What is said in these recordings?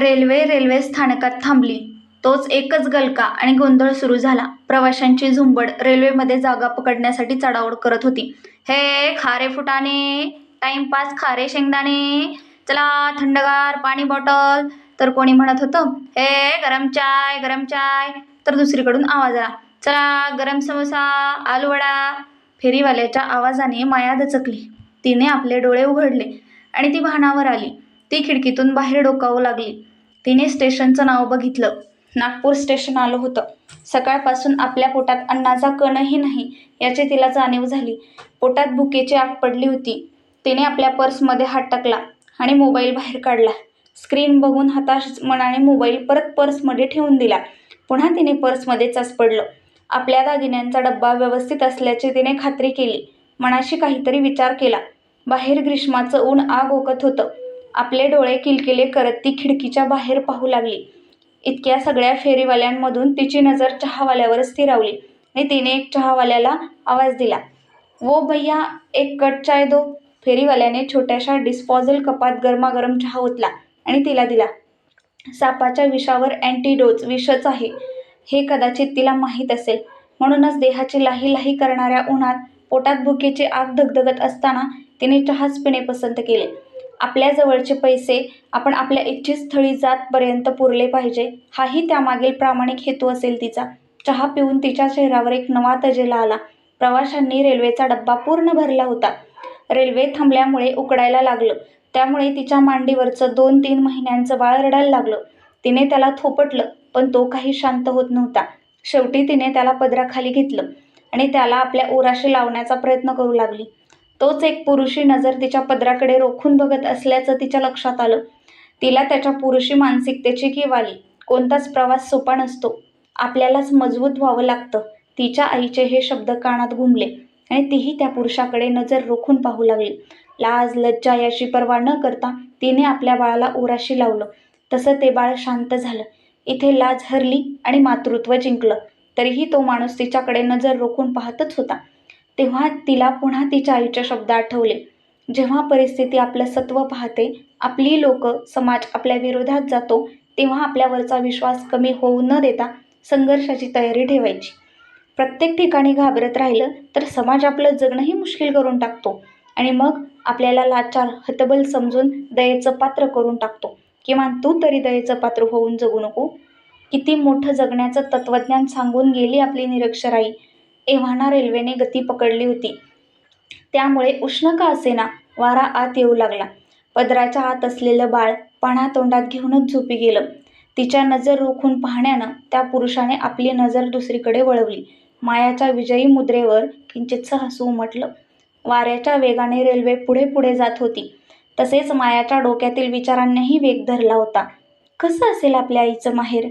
Railway railway स्थानकात थांबली. तोच एकच गलका आणि गोंधळ सुरू झाला. प्रवाशांची झुंबड रेल्वेमध्ये जागा पकडण्यासाठी चढाओढ करत होती. हे खारे फुटाणे, टाइमपास खारे शेंगदाणे, चला थंडगार पाणी बॉटल, तर कोणी म्हणत होतं, हे गरम चाय गरम चाय, तर दुसरीकडून आवाज आला, चला गरम समोसा, आलूवडा. फेरीवाल्याच्या आवाजाने माया दचकली. तिने आपले डोळे उघडले आणि ती भानावर आली. ती खिडकीतून बाहेर डोकावू लागली. तिने स्टेशनचं नाव बघितलं. नागपूर स्टेशन आलं होतं. सकाळपासून आपल्या पोटात अन्नाचा कणही नाही याची तिला जाणीव झाली. पोटात भुकेची आग पडली होती. तिने आपल्या पर्समध्ये हात टाकला आणि मोबाईल बाहेर काढला. स्क्रीन बघून हताश मनाने मोबाईल परत पर्समध्ये ठेवून दिला. पुन्हा तिने पर्समध्ये चाचपडलं. आपल्या दागिन्यांचा डब्बा व्यवस्थित असल्याची तिने खात्री केली. मनाशी काहीतरी विचार केला. बाहेर ग्रीष्माचं ऊन आग ओकत होतं. आपले डोळे किलकिले करत ती खिडकीच्या बाहेर पाहू लागली. इतक्या सगळ्या फेरीवाल्यांमधून तिची नजर चहावाल्यावर स्थिरावली आणि तिने एक चहावाल्याला आवाज दिला, वो भैया एक कट चाय दो. फेरीवाल्याने छोट्याशा डिस्पॉझल कपात गरमागरम चहा ओतला आणि तिला दिला. सापाच्या विषावर अँटीडोज विषच आहे हे कदाचित तिला माहीत असेल. म्हणूनच देहाची लाही लाही करणाऱ्या उन्हात पोटात भुकेची आग धगधगत असताना तिने चहाच पिणे पसंत केले. आपल्या जवळचे पैसे आपण आपल्या इच्छितस्थळी जातपर्यंत पुरले पाहिजे हाही त्यामागील प्रामाणिक हेतू असेल तिचा. चहा पिऊन तिच्या चेहऱ्यावर एक नवा तजेला आला. प्रवाशांनी रेल्वेचा डब्बा पूर्ण भरला होता. रेल्वे थांबल्यामुळे उकडायला लागलं. त्यामुळे तिच्या मांडीवरचं दोन तीन महिन्यांचं बाळ रडायला लागलं. तिने त्याला थोपटलं पण तो काही शांत होत नव्हता. शेवटी तिने त्याला पदराखाली घेतलं आणि त्याला आपल्या उराशी लावण्याचा प्रयत्न करू लागली. तोच एक पुरुषी नजर तिच्या पदराकडे रोखून बघत असल्याचं तिच्या लक्षात आलं. तिला त्याच्या पुरुषी मानसिकतेची कीव आली. कोणताच प्रवास सोपा नसतो. आपल्यालाच मजबूत व्हावं लागतं. तिच्या आईचे हे शब्द कानात घुमले आणि तीही त्या पुरुषाकडे नजर रोखून पाहू लागली. लाज लज्जा याची पर्वा न करता तिने आपल्या बाळाला उराशी लावलं. तसं ते बाळ शांत झालं. इथे लाज हरली आणि मातृत्व जिंकलं. तरीही तो माणूस तिच्याकडे नजर रोखून पाहतच होता. तेव्हा तिला पुन्हा तिच्या आईचे शब्द आठवले, जेव्हा परिस्थिती आपलं सत्व पाहते, आपली लोक समाज आपल्या विरोधात जातो तेव्हा आपल्यावरचा विश्वास कमी होऊ न देता संघर्षाची तयारी ठेवायची. प्रत्येक ठिकाणी घाबरत राहिलं तर समाज आपलं जगणंही मुश्किल करून टाकतो आणि मग आपल्याला लाचार, हतबल समजून दयेचं पात्र करून टाकतो. किमान तू तरी दयेचं पात्र होऊन जगू नको. किती मोठं जगण्याचं तत्त्वज्ञान सांगून गेली आपली निरक्षराई एव्हाना रेल्वेने गती पकडली होती. त्यामुळे उष्ण का असेना वारा आत येऊ लागला. पदराच्या आत असलेलं बाळ पान्हा तोंडात घेऊनच झोपी गेलं. तिच्या नजर रोखून पाहण्यानं त्या पुरुषाने आपली नजर दुसरीकडे वळवली. मायाच्या विजयी मुद्रेवर किंचितसं हसू उमटलं. वाऱ्याच्या वेगाने रेल्वे पुढे पुढे जात होती. तसेच मायाच्या डोक्यातील विचारांनीही वेग धरला होता. कसं असेल आपल्या आईचं माहेर?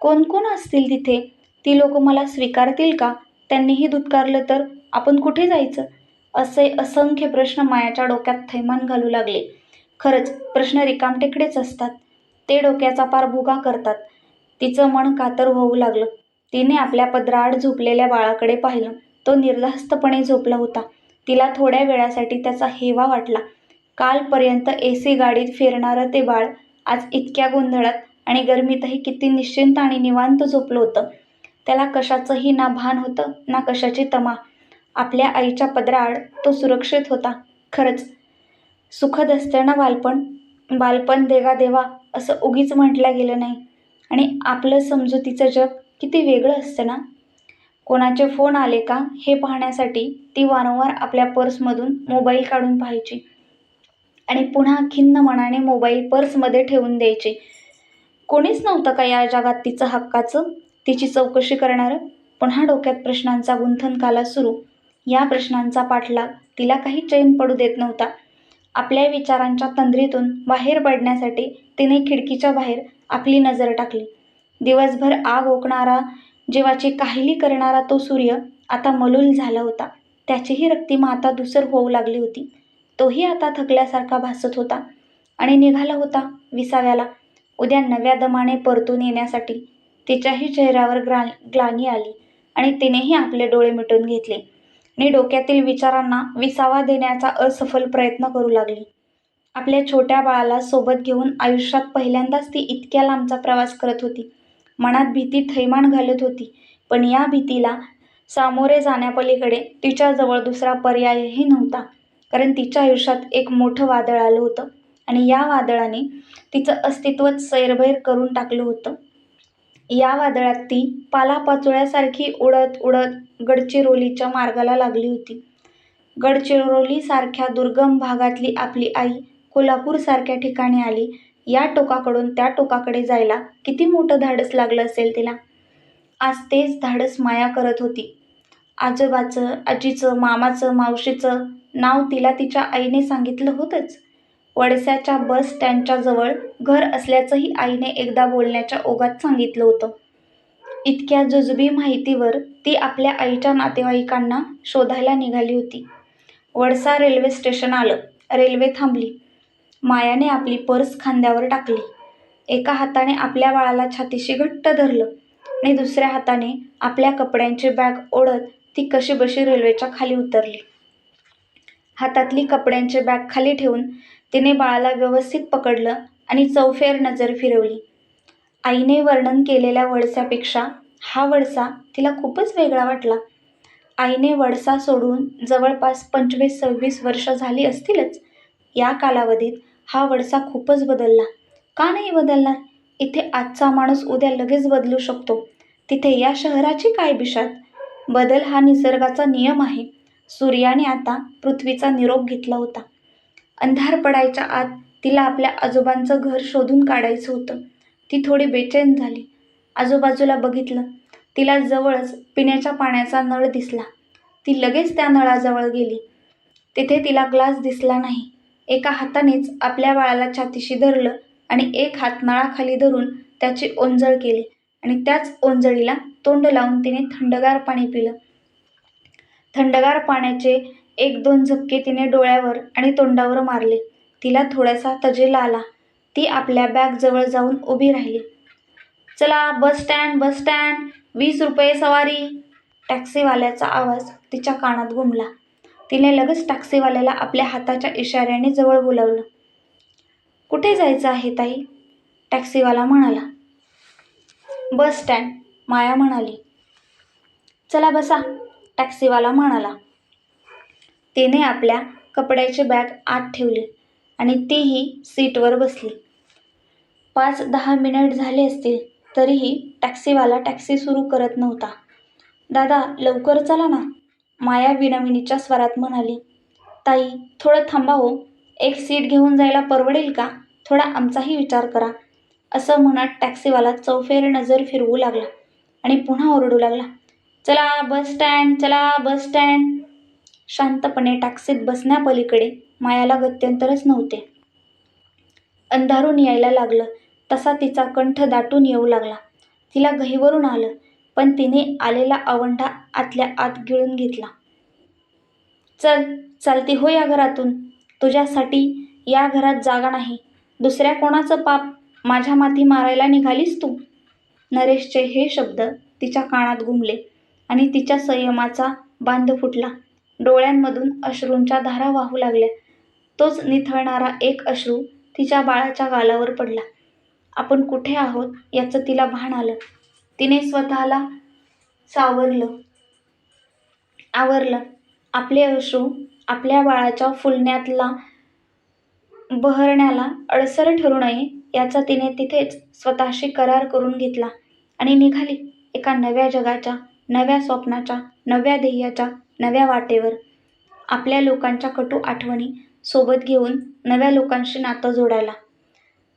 कोण कोण असतील तिथे? ती लोकं मला स्वीकारतील का? त्यांनीही धुतकारलं तर? आपण कुठे जायचं? असे असंख्य प्रश्न मायाच्या डोक्यात थैमान घालू लागले. खरंच प्रश्न रिकामटेकडेच असतात. ते डोक्याचा पार भुगा करतात. तिचं मन कातर होऊ लागलं. तिने आपल्या पदराआड झोपलेल्या बाळाकडे पाहिलं. तो निर्धास्तपणे झोपला होता. तिला थोड्या वेळासाठी त्याचा हेवा वाटला. कालपर्यंत ए सी गाडीत फिरणारं ते बाळ आज इतक्या गोंधळात आणि गरमीतही किती निश्चिंत आणि निवांत झोपलं होतं. त्याला कशाचंही ना भान होतं ना कशाची तमा. आपल्या आईच्या पदराआड तो सुरक्षित होता. खरंच सुखद असतं ना बालपण? बालपण देगा देवा असं उगीच म्हटलं गेलं नाही. आणि आपलं समजुतीचं जग किती वेगळं असतं ना? कोणाचे फोन आले का हे पाहण्यासाठी ती वारंवार आपल्या पर्समधून मोबाईल काढून पाहायची आणि पुन्हा खिन्न मनाने मोबाईल पर्समध्ये ठेवून द्यायची. कोणीच नव्हतं का या जगात तिचं हक्काचं, तिची चौकशी करणारं? पुन्हा डोक्यात प्रश्नांचा गुंथनकाला सुरू. या प्रश्नांचा पाठलाग तिला काही चैन पडू देत नव्हता. आपल्या विचारांच्या तंद्रीतून बाहेर पडण्यासाठी तिने खिडकीच्या बाहेर आपली नजर टाकली. दिवसभर आग ओकणारा, जीवाची काहिली करणारा तो सूर्य आता मलूल झाला होता. त्याचीही रक्तिमा आता धूसर होऊ लागली होती. तोही आता थकल्यासारखा भासत होता आणि निघाला होता विसाव्याला. उद्या नव्या दमाने परतून येण्यासाठी. तिच्याही चेहऱ्यावर ग्लानी आली आणि तिनेही आपले डोळे मिटून घेतले. आणि डोक्यातील विचारांना विसावा देण्याचा असफल प्रयत्न करू लागली. आपल्या छोट्या बाळाला सोबत घेऊन आयुष्यात पहिल्यांदाच ती इतक्या लांबचा प्रवास करत होती. मनात भीती थैमान घालत होती पण या भीतीला सामोरे जाण्यापलीकडे तिच्याजवळ दुसरा पर्यायही नव्हता कारण तिच्या आयुष्यात एक मोठं वादळ आलं होतं आणि या वादळाने तिचं अस्तित्वच सैरभैर करून टाकलं होतं. या वादळात ती पालापाचोळ्यासारखी उडत उडत गडचिरोलीच्या मार्गाला लागली होती. गडचिरोलीसारख्या दुर्गम भागातली आपली आई कोल्हापूरसारख्या ठिकाणी आली. या टोकाकडून त्या टोकाकडे जायला किती मोठं धाडस लागलं असेल तिला? आज तेच धाडस माया करत होती. आजोबाचं आजीचं मामाचं मावशीचं नाव तिला तिच्या आईने सांगितलं होतंच. वडस्याच्या बस स्टँडच्या जवळ घर असल्याचंही आईने एकदा बोलण्याच्या ओघात सांगितलं होतं. इतक्या जुजबी माहितीवर ती आपल्या आईच्या नातेवाईकांना शोधायला निघाली होती. वडसा रेल्वे स्टेशन आलं. रेल्वे थांबली. मायाने आपली पर्स खांद्यावर टाकली. एका हाताने आपल्या बाळाला छातीशी घट्ट धरलं आणि दुसऱ्या हाताने आपल्या कपड्यांची बॅग ओढत ती कशीबशी रेल्वेच्या खाली उतरली. हातातली कपड्यांची बॅग खाली ठेवून तिने बाळाला व्यवस्थित पकडलं आणि चौफेर नजर फिरवली. आईने वर्णन केलेल्या वडसापेक्षा हा वडसा तिला खूपच वेगळा वाटला. आईने वडसा सोडून जवळपास पंचवीस सव्वीस वर्ष झाली असतीलच. या कालावधीत हा वडसा खूपच बदलला. का नाही बदलणार? इथे आजचा माणूस उद्या लगेच बदलू शकतो. तिथे या शहराची काय बिशात बदल हा निसर्गाचा नियम आहे. सूर्याने आता पृथ्वीचा निरोप घेतला होता. अंधार पडायच्या आत तिला आपल्या आजोबांचं घर शोधून काढायचं होतं. ती थोडी बेचैन झाली. आजूबाजूला बघितलं तिला जवळच पिण्याच्या पाण्याचा नळ दिसला. ती लगेच त्या नळाजवळ गेली. तिथे तिला ग्लास दिसला नाही. एका हातानेच आपल्या बाळाला छातीशी धरलं आणि एक हात नळाखाली धरून त्याची ओंजळ केली आणि त्याच ओंजळीला तोंड लावून तिने थंडगार पाणी पिलं. थंडगार पाण्याचे एक दोन झपके तिने डोळ्यावर आणि तोंडावर मारले. तिला थोडासा तजेला आला. ती आपल्या बॅगजवळ जाऊन उभी राहिली. चला बस स्टँड बस स्टँड. वीस रुपये सवारी. टॅक्सीवाल्याचा आवाज तिच्या कानात घुमला. तिने लगेच टॅक्सीवाल्याला आपल्या हाताच्या इशाऱ्याने जवळ बोलावलं. कुठे जायचं आहे ताई? टॅक्सीवाला म्हणाला. बस स्टँड माया म्हणाली. चला बसा टॅक्सीवाला म्हणाला. तिने आपल्या कपड्याची बॅग आत ठेवली आणि तीही सीटवर बसली. पाच दहा मिनिट झाले असतील तरीही टॅक्सीवाला टॅक्सी सुरू करत नव्हता. दादा लवकर चला ना माया विनविनीच्या स्वरात म्हणाली. ताई थोडं थांबा हो एक सीट घेऊन जायला परवडेल का? थोडा आमचाही विचार करा असं म्हणत टॅक्सीवाला चौफेर नजर फिरवू लागला आणि पुन्हा ओरडू लागला. चला बस स्टँड चला बस स्टँड. शांतपणे टाक्सीत बसण्यापलीकडे मायाला गत्यंतरच नव्हते. अंधारून यायला लागलं. तसा तिचा कंठ दाटून येऊ लागला. तिला घहीवरून आलं पण तिने आलेला आवंढा आतल्या आत गिळून घेतला. चल चालती हो या घरातून. तुझ्यासाठी या घरात जागा नाही. दुसऱ्या कोणाचं पाप माझ्या माथी मारायला निघालीस तू? नरेशचे हे शब्द तिच्या कानात घुमले आणि तिच्या संयमाचा बांध फुटला. डोळ्यांमधून अश्रूंच्या धारा वाहू लागल्या. तोच निथळणारा एक अश्रू तिच्या बाळाच्या गालावर पडला. आपण कुठे आहोत याचं तिला भान आलं. तिने स्वतःला सावरलं. आवरलं. आपले अश्रू आपल्या बाळाच्या फुलण्यातला बहरण्याला अडसर ठरू नये याचा तिने तिथेच स्वतःशी करार करून घेतला आणि निघाली एका नव्या जगाच्या नव्या स्वप्नाच्या नव्या ध्येयाच्या नव्या वाटेवर आपल्या लोकांच्या कटू आठवणी सोबत घेऊन नव्या लोकांशी नातं जोडायला.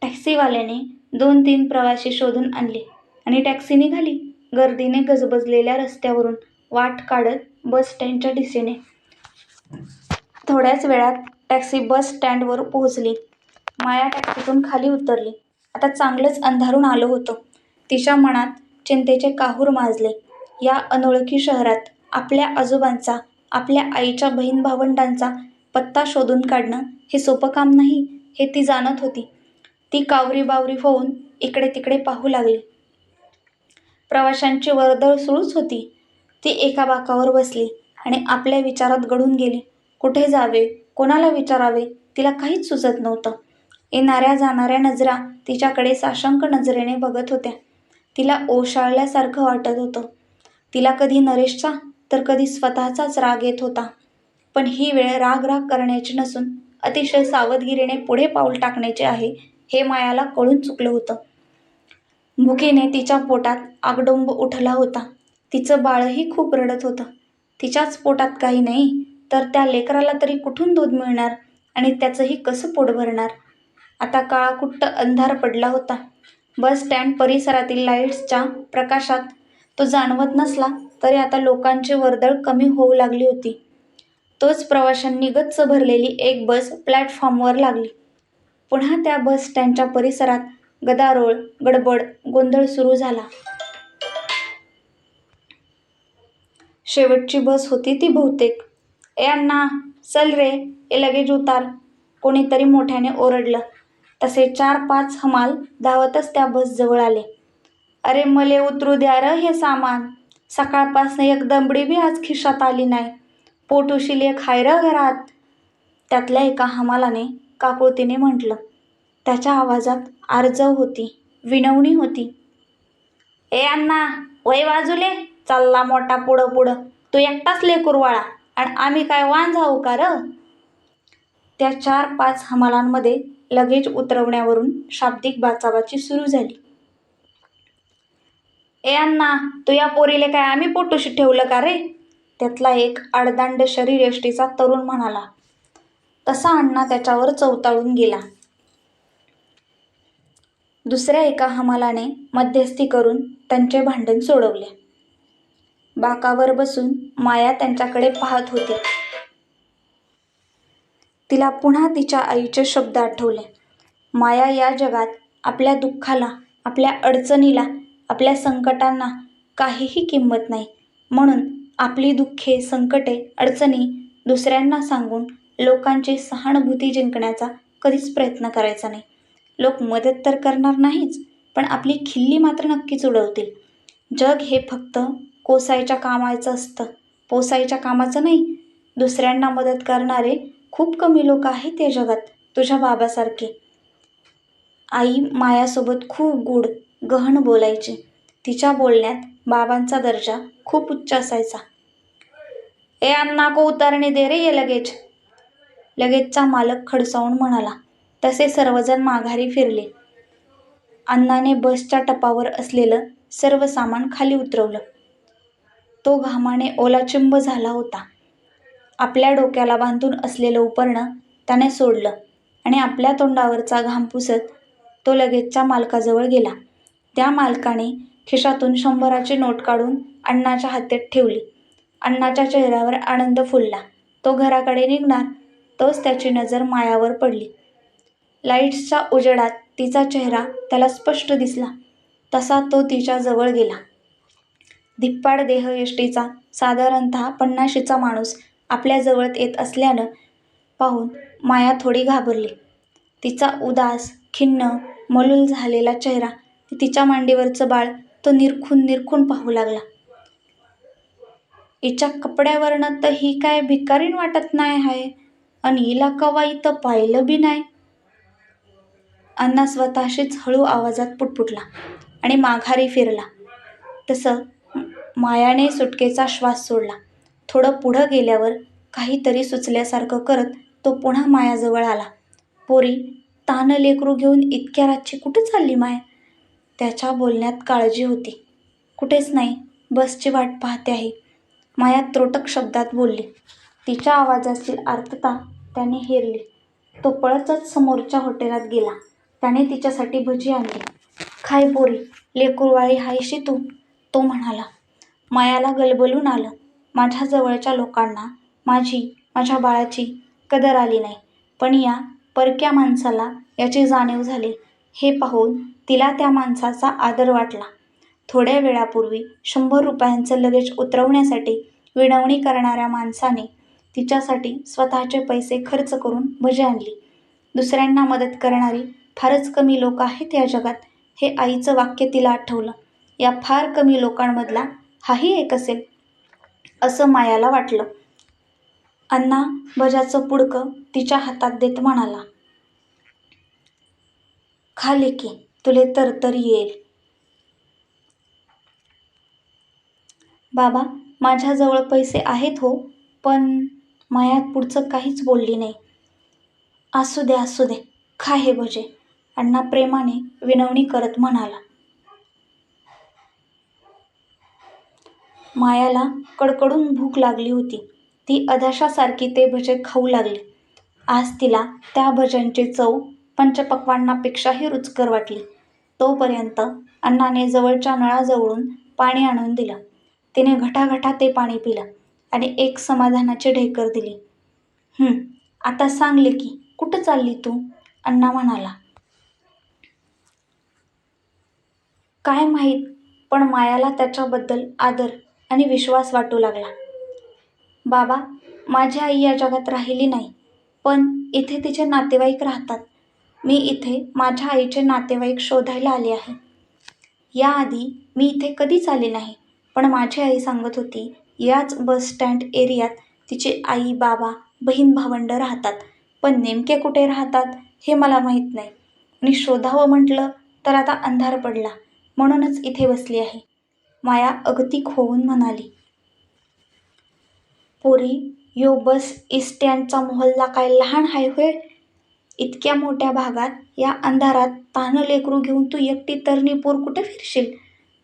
टॅक्सीवाल्याने दोन तीन प्रवासी शोधून आणले आणि टॅक्सी निघाली. गर्दीने गजबजलेल्या रस्त्यावरून वाट काढत बस स्टँडच्या दिशेने. थोड्याच वेळात टॅक्सी बस स्टँडवर पोहोचली. माया टॅक्सीतून खाली उतरली. आता चांगलंच अंधारून आलं होतं. तिच्या मनात चिंतेचे काहूर माजले. या अनोळखी शहरात आपल्या आजोबांचा आपल्या आईच्या बहीण भावंडांचा पत्ता शोधून काढणं हे सोपं काम नाही हे ती जाणत होती. ती कावरी बावरी होऊन इकडे तिकडे पाहू लागली. प्रवाशांची वर्दळ सुरूच होती. ती एका बाकावर बसली आणि आपल्या विचारात गढून गेली. कुठे जावे? कोणाला विचारावे? तिला काहीच सुचत नव्हतं. येणाऱ्या जाणाऱ्या नजरा तिच्याकडे साशंक नजरेने बघत होत्या. तिला ओशाळल्यासारखं वाटत होतं. तिला कधी नरेशचा तर कधी स्वतःचाच राग येत होता. पण ही वेळ राग राग करण्याची नसून अतिशय सावधगिरीने पुढे पाऊल टाकण्याचे आहे हे मायाला कळून चुकलं होतं. भुकीने तिच्या पोटात आगडोंब उठला होता. तिचं बाळही खूप रडत होतं. तिच्याच पोटात काही नाही तर त्या लेकराला तरी कुठून दूध मिळणार आणि त्याचंही कसं पोट भरणार? आता काळाकुट्ट अंधार पडला होता. बस स्टँड परिसरातील लाईट्सच्या प्रकाशात तो जाणवत नसला तरी आता लोकांची वर्दळ कमी होऊ लागली होती. तोच प्रवाशांनी गच्च भरलेली एक बस प्लॅटफॉर्मवर लागली. पुन्हा त्या बस स्टँडच्या परिसरात गदारोळ गडबड गोंधळ सुरू झाला. शेवटची बस होती ती बहुतेक. ए अण्णा चल रे ए लगेच उतार. कोणीतरी मोठ्याने ओरडलं. तसे चार पाच हमाल धावतच त्या बसजवळ आले. अरे मले उतरू द्या र हे सामान. सकाळपासनं एक दमडी बी आज खिशात आली नाही. पोट उशिले खाय र घरात. त्यातल्या एका हमालाने काकुळतीने म्हटलं त्याच्या आवाजात आर्जव होती विनवणी होती. ए अण्णा वय बाजूले चालला मोठा पुढं पुढं. तू एकटाच लेकुरवाळा आणि आम्ही काय वान जाऊ का र? त्या चार पाच हमालांमध्ये लगेच उतरवण्यावरून शाब्दिक बाचाबाची सुरू झाली. ए अण्णा तू या पोरीले काय आम्ही पोटोशी ठेवलं का रे? त्यातला एक आडदांड शरीरयष्टीचा तरुण म्हणाला. तसा अण्णा त्याच्यावर चवताळून गेला. दुसऱ्या एका हमालाने मध्यस्थी करून त्यांचे भांडण सोडवले. बाकावर बसून माया त्यांच्याकडे पाहत होती. तिला पुन्हा तिच्या आईचे शब्द आठवले. माया या जगात आपल्या दुःखाला आपल्या अडचणीला आपल्या संकटांना काहीही किंमत नाही. म्हणून आपली दुःखे संकटे अडचणी दुसऱ्यांना सांगून लोकांची सहानुभूती जिंकण्याचा कधीच प्रयत्न करायचा नाही. लोक मदत तर करणार नाहीच पण आपली खिल्ली मात्र नक्कीच उडवतील. जग हे फक्त कोसायच्या कामाचं असतं. पोसायच्या कामाचं नाही दुसऱ्यांना मदत करणारे खूप कमी लोक आहेत या जगात तुझ्या बाबासारखे. आई मायासोबत खूप गूढ गहन बोलायची. तिच्या बोलण्यात बाबांचा दर्जा खूप उच्च असायचा. ए अण्णा को उतरणे दे रे ये लगेच. लगेचचा मालक खडसावून म्हणाला. तसे सर्वजण माघारी फिरले. अण्णाने बसच्या टपावर असलेलं सर्व सामान खाली उतरवलं. तो घामाने ओलाचिंब झाला होता. आपल्या डोक्याला बांधून असलेलं उपरणं त्याने सोडलं आणि आपल्या तोंडावरचा घाम पुसत तो लगेचच्या मालकाजवळ गेला. त्या मालकाने खिशातून शंभराची नोट काढून अण्णाच्या हातात ठेवली. अण्णाच्या चेहऱ्यावर आनंद फुलला. तो घराकडे निघणार तोच त्याची नजर मायावर पडली. लाईट्सच्या उजेडात तिचा चेहरा त्याला स्पष्ट दिसला. तसा तो तिच्या जवळ गेला. धिप्पाड देहयष्टीचा साधारणतः पन्नाशीचा माणूस आपल्या जवळ येत असल्यानं पाहून माया थोडी घाबरली. तिचा उदास खिन्न मलूल झालेला चेहरा तिच्या मांडीवरचं बाळ तो निरखून निरखून पाहू लागला. हिच्या कपड्यावरनं तर ही काय भिकारीण वाटत नाही आहे आणि हिला कवा इथं पाहिलं बी नाही. अण्णा स्वतःशीच हळू आवाजात पुटपुटला आणि माघारी फिरला. तसं मायाने सुटकेचा श्वास सोडला. थोडं पुढं गेल्यावर काहीतरी सुचल्यासारखं करत तो पुन्हा मायाजवळ आला. पोरी तान लेकरू घेऊन इतक्या रातची कुठं चालली माया? त्याच्या बोलण्यात काळजी होती. कुठेच नाही बसची वाट पाहते आहे. माया त्रोटक शब्दात बोलली. तिच्या आवाजातील आर्तता त्याने हेरली. तो पळतच समोरच्या हॉटेलात गेला. त्याने तिच्यासाठी भजी आणली. खाय पोरी लेकुरवाळी हायशी तू तो म्हणाला. मायाला गलबलून आलं. माझ्या जवळच्या लोकांना माझी माझ्या बाळाची कदर आली नाही. पण या परक्या माणसाला याची जाणीव झाली. हे पाहून तिला त्या माणसाचा आदर वाटला. थोड्या वेळापूर्वी शंभर रुपयांचं लगेच उतरवण्यासाठी विनवणी करणाऱ्या माणसाने तिच्यासाठी स्वतःचे पैसे खर्च करून भजे आणली. दुसऱ्यांना मदत करणारी फारच कमी लोक आहेत या जगात हे आईचं वाक्य तिला आठवलं. या फार कमी लोकांमधला हाही एक असेल असं मायाला वाटलं. अण्णा भज्याचं पुडकं तिच्या हातात देत म्हणाला खा लेकी तुले तरतरी येईल. बाबा माझ्याजवळ पैसे आहेत हो पण मायात पुढचं काहीच बोलली नाही. असू दे असू दे खा हे भजे. अण्णा प्रेमाने विनवणी करत म्हणाला. मायाला कडकडून भूक लागली होती. ती अधाशासारखी ते भजे खाऊ लागली. आज तिला त्या भज्यांची चव पंचपक्वांनापेक्षाही रुचकर वाटली. तोपर्यंत अण्णाने जवळच्या नळाजवळून पाणी आणून दिलं. तिने घटाघटा ते पाणी पिलं आणि एक समाधानाची ढेकर दिली. "हं, आता सांग की कुठं चालली तू? अण्णा म्हणाला. काय माहीत पण मायाला त्याच्याबद्दल आदर आणि विश्वास वाटू लागला. बाबा माझी आई या जगात राहिली नाही पण इथे तिचे नातेवाईक राहतात. मी इथे माझ्या आईचे नातेवाईक शोधायला आले आहे. याआधी मी इथे कधीच आले नाही पण माझी आई सांगत होती याच बस स्टँड एरियात तिचे आई बाबा बहीण भावंडं राहतात. पण नेमके कुठे राहतात हे मला माहीत नाही. आणि शोधावं म्हटलं तर आता अंधार पडला म्हणूनच इथे बसली आहे. माया अगतिक होऊन म्हणाली पोरी यो बस इस्टँडचा मोहल्ला काय लहान आहे होय? इतक्या मोठ्या भागात या अंधारात तान लेकरू घेऊन तू एकटी तरणी पोर कुठे फिरशील?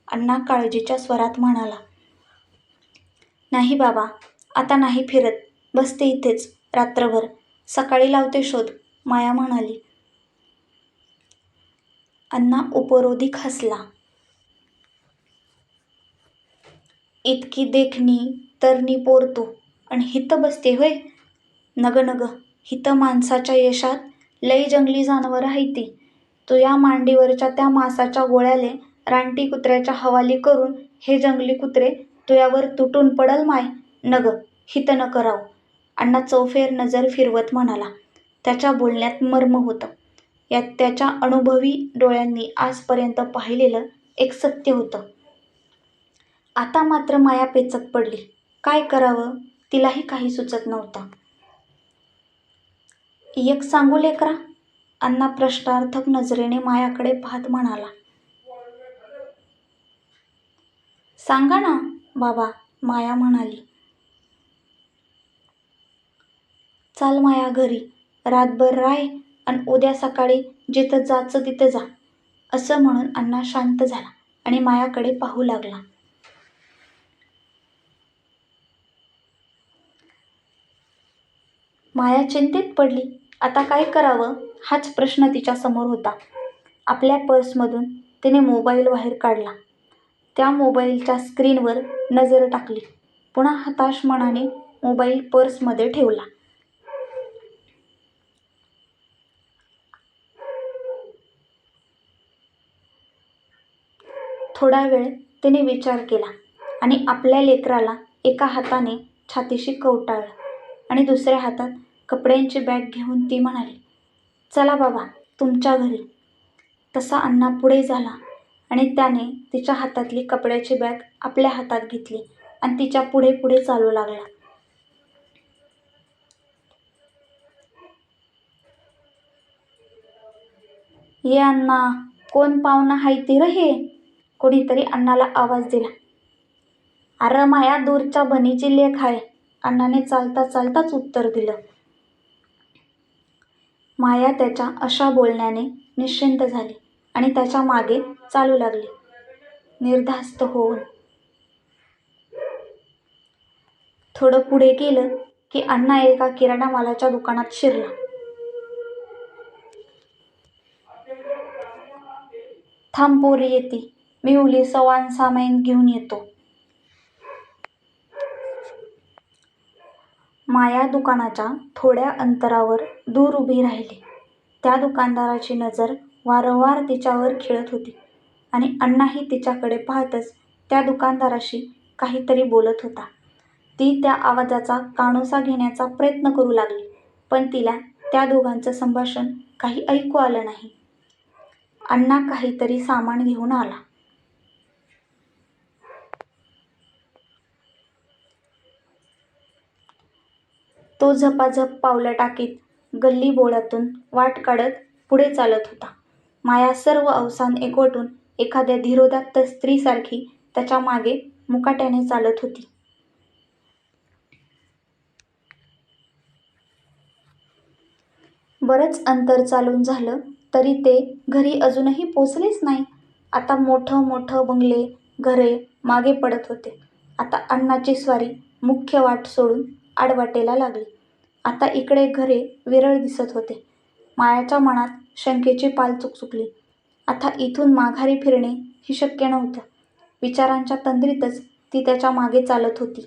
अण्णा काळजीच्या स्वरात म्हणाला. नाही बाबा आता नाही फिरत. बसते इथेच रात्रभर. सकाळी लावते शोध माया म्हणाली. अण्णा उपरोधिक हसला इतकी देखणी तरणी पोर तू आणि हित बसते होय? नग नग हित माणसाच्या यशात लई जंगली जानवर आहे ती तू या मांडीवरच्या त्या मासाच्या गोळ्याले रानटी कुत्र्याच्या हवाली करून हे जंगली कुत्रे तुयावर तुटून पडल माय नग हित न कराव. अण्णा चौफेर नजर फिरवत म्हणाला. त्याच्या बोलण्यात मर्म होतं. यात त्याच्या अनुभवी डोळ्यांनी आजपर्यंत पाहिलेलं एक सत्य होतं. आता मात्र माया पेचत पडली. काय करावं? तिलाही काही सुचत नव्हतं. एक सांगू लेकरा? अण्णा प्रश्नार्थक नजरेने मायाकडे पाहत म्हणाला. सांगा ना बाबा माया म्हणाली. चाल माया घरी रातभर राय आणि उद्या सकाळी जिथं जायचं तिथं जा असं म्हणून अण्णा शांत झाला आणि मायाकडे पाहू लागला. माया चिंतेत पडली. आता काय करावं? हाच प्रश्न तिच्यासमोर होता. आपल्या पर्समधून तिने मोबाईल बाहेर काढला. त्या मोबाईलच्या स्क्रीनवर नजर टाकली. पुन्हा हताश मनाने मोबाईल पर्समध्ये ठेवला. थोडा वेळ तिने विचार केला आणि आपल्या लेकराला एका हाताने छातीशी कवटाळलं आणि दुसऱ्या हातात कपड्यांची बॅग घेऊन ती म्हणाली चला बाबा तुमच्या घरी. तसा अण्णा पुढे झाला आणि त्याने तिच्या हातातली कपड्याची बॅग आपल्या हातात घेतली आणि तिच्या पुढे पुढे चालू लागला. ये अण्णा कोण पाहुणा हाय र हे? कोणीतरी अण्णाला आवाज दिला. अरे माया दूरच्या बनीची लेख आहे. अण्णाने चालता चालताच उत्तर दिलं. माया त्याच्या अशा बोलण्याने निश्चिंत झाली आणि त्याच्यामागे चालू लागली. निर्धास्त होऊन. थोडं पुढे गेलं की अण्णा एका किराणा मालाच्या दुकानात शिरला. थांब पोरी येते. मी उली सवान सामाईन घेऊन येतो. माया दुकानाच्या थोड्या अंतरावर दूर उभी राहिली. त्या दुकानदाराची नजर वारंवार तिच्यावर खिळत होती आणि अण्णाही तिच्याकडे पाहतच त्या दुकानदाराशी काहीतरी बोलत होता. ती त्या आवाजाचा कानोसा घेण्याचा प्रयत्न करू लागली पण तिला त्या दोघांचं संभाषण काही ऐकू आलं नाही. अण्णा काहीतरी सामान घेऊन आला. तो झपाझप पावलं टाकीत गल्ली बोळातून वाट काढत पुढे चालत होता. माया सर्व अवसान एकवटून एखाद्या धीरोदात्त स्त्रीसारखी त्याच्यामागे मुकाट्याने चालत होती. बरंच अंतर चालून झालं तरी ते घरी अजूनही पोचलेच नाही. आता मोठं मोठं बंगले, घरे मागे पडत होते. आता अण्णांची स्वारी मुख्य वाट सोडून आडवाटेला लागली. आता इकडे घरे विरळ दिसत होते. मायाच्या मनात शंकेची पाल चुकचुकली. आता इथून माघारी फिरणे ही शक्य नव्हतं. विचारांच्या तंद्रीतच ती त्याच्यामागे चालत होती.